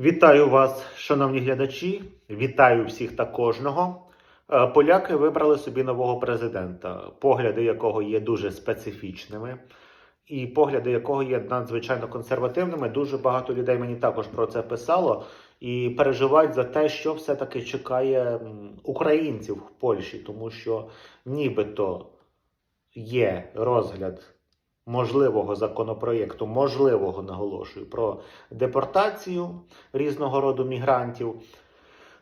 Вітаю вас, шановні глядачі. Вітаю всіх та кожного. Е, Поляки вибрали собі нового президента, погляди якого є дуже специфічними, і погляди якого є надзвичайно консервативними. Дуже багато людей мені також про це писало і переживають за те, що все-таки чекає українців в Польщі, тому що нібито є розгляд можливого законопроєкту, можливого наголошую, про депортацію різного роду мігрантів,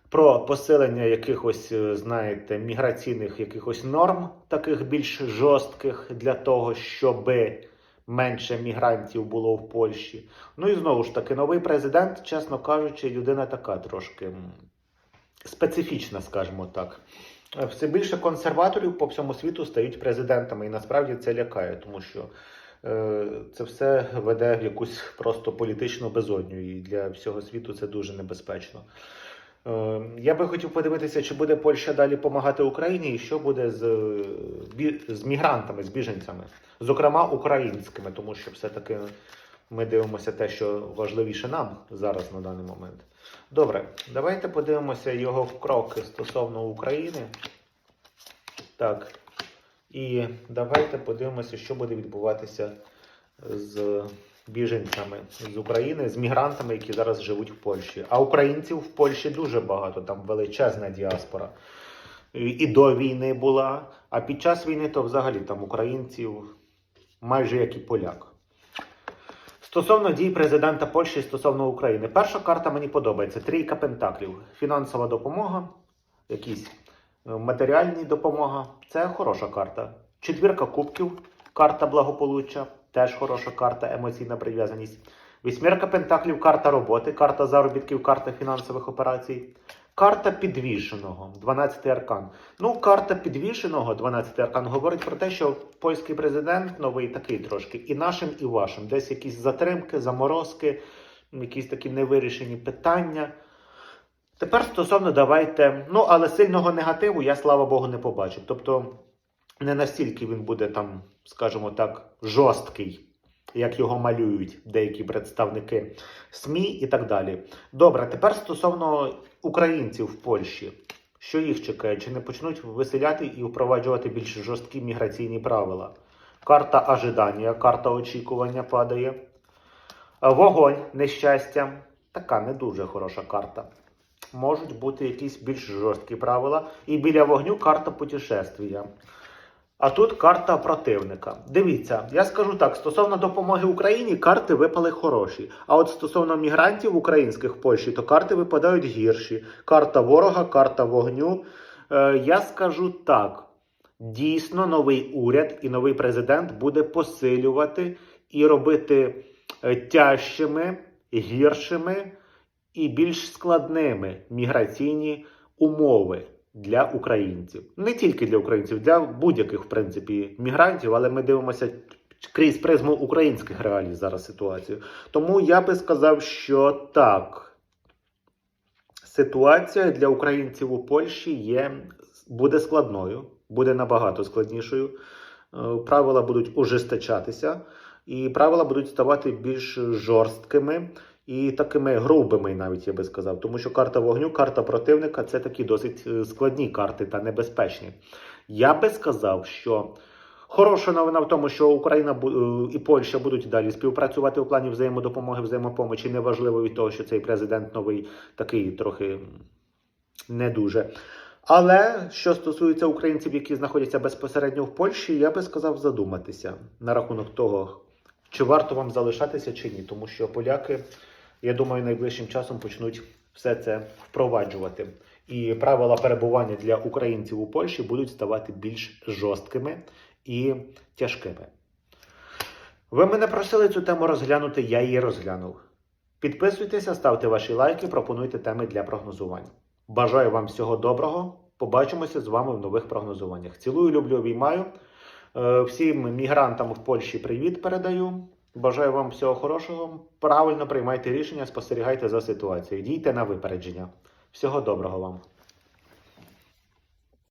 про посилення якихось, е, знаєте, міграційних якихось норм, таких більш жорстких для того, щоб менше мігрантів було в Польщі. Ну і знову ж таки, новий президент, чесно кажучи, людина така трошки специфічна, скажімо так. Е, Все більше консерваторів по всьому світу стають президентами, і насправді це лякає, тому що е, це все веде в якусь просто політичну безодню, і для всього світу це дуже небезпечно. Е, я би хотів подивитися, чи буде Польща далі допомагати Україні, і що буде з, з мігрантами, з біженцями, зокрема українськими, тому що все-таки ми дивимося те, що важливіше нам зараз на даний момент. Добре, давайте подивимося його кроки стосовно України. Так. І давайте подивимося, що буде відбуватися з біженцями з України, з мігрантами, які зараз живуть в Польщі. А українців в Польщі дуже багато, там величезна діаспора. І до війни була, а під час війни то взагалі там українців майже як і поляк. Стосовно дій президента Польщі стосовно України, перша карта мені подобається: трійка пентаклів, фінансова допомога, якісь е, матеріальні допомога. Це хороша карта. Четвірка кубків, карта благополуччя, теж хороша карта, емоційна прив'язаність. Вісьмірка пентаклів, карта роботи, карта заробітків, карта фінансових операцій. Карта підвішеного, 12-й аркан. Ну, карта підвішеного, 12-й аркан, говорить про те, що польський президент новий такий трошки, і нашим, і вашим. Десь якісь затримки, заморозки, якісь такі невирішені питання. Тепер стосовно давайте. Ну, але сильного негативу я, слава Богу, не побачив. Тобто, не настільки він буде там, скажімо так, жорсткий, як його малюють деякі представники СМІ і так далі. Добре, тепер стосовно українців в Польщі. Що їх чекає? Чи не почнуть виселяти і впроваджувати більш жорсткі міграційні правила? Карта ожидання, карта очікування падає. Вогонь, нещастя. Така не дуже хороша карта. Можуть бути якісь більш жорсткі правила. І біля вогню карта путешествія. А тут карта противника. Дивіться, я скажу так: стосовно допомоги Україні, карти випали хороші. А от стосовно мігрантів українських в Польщі, то карти випадають гірші. Карта ворога, карта вогню. Е, я скажу так: дійсно, новий уряд і новий президент буде посилювати і робити е, тяжчими, гіршими і більш складними міграційні умови для українців. Не тільки для українців, для будь-яких, в принципі, мігрантів, але ми дивимося крізь призму українських реалій зараз ситуацію. Тому я би сказав, що так. Ситуація для українців у Польщі є, буде складною, буде набагато складнішою. Е, Правила будуть ужесточатися, і правила будуть ставати більш жорсткими і такими грубими, навіть я би сказав. Тому що карта вогню, карта противника це такі досить е, складні карти та небезпечні. Я би сказав, що хороша новина в тому, що Україна е, і Польща будуть далі співпрацювати у плані взаємодопомоги, взаємопомочі. Неважливо від того, що цей президент новий такий трохи не дуже. Але що стосується українців, які знаходяться безпосередньо в Польщі, я би сказав задуматися на рахунок того, чи варто вам залишатися чи ні, тому що поляки, я думаю, найближчим часом почнуть все це впроваджувати. І правила перебування для українців у Польщі будуть ставати більш жорсткими і тяжкими. Ви мене просили цю тему розглянути, я її розглянув. Підписуйтеся, ставте ваші лайки, пропонуйте теми для прогнозувань. Бажаю вам всього доброго. Побачимося з вами в нових прогнозуваннях. Цілую, люблю, обіймаю. Е, Всім мігрантам в Польщі привіт передаю. Бажаю вам всього хорошого. Правильно приймайте рішення, спостерігайте за ситуацією. Дійте на випередження. Всього доброго вам.